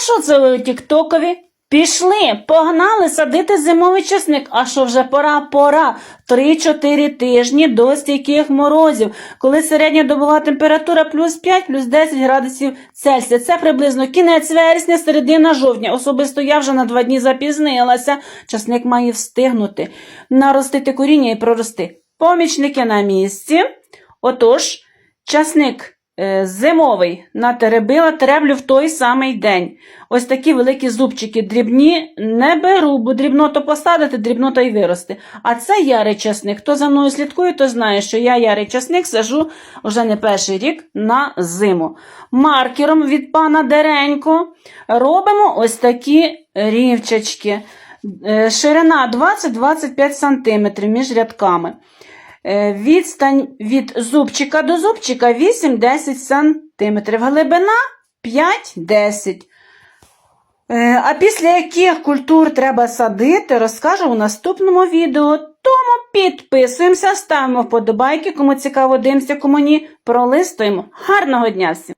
що це ви Тіктокові? Пішли, погнали садити зимовий часник. А що вже пора, пора. 3-4 тижні до стійких морозів, коли середня добова температура плюс 5, плюс 10 градусів Цельсія. Це приблизно кінець вересня, середина жовтня. Особисто я вже на два дні запізнилася. Часник має встигнути, наростити коріння і прорости. Помічники на місці. Отож, часник зимовий натеребила, тереблю в той самий день. Ось такі великі зубчики дрібні не беру, бо дрібното посадити, дрібнота й вирости. А це ярий часник. Хто за мною слідкує, то знає, що я ярий часник сажу вже не перший рік на зиму. Маркером від пана Деренько робимо ось такі рівчачки. Е, Ширина 20-25 см між рядками. Е, Відстань від зубчика до зубчика 8-10 см. Глибина 5-10 Е, А після яких культур треба садити, розкажу у наступному відео. Тому підписуємося, ставимо вподобайки, кому цікаво, дивимося, кому ні, пролистуємо. Гарного дня всім!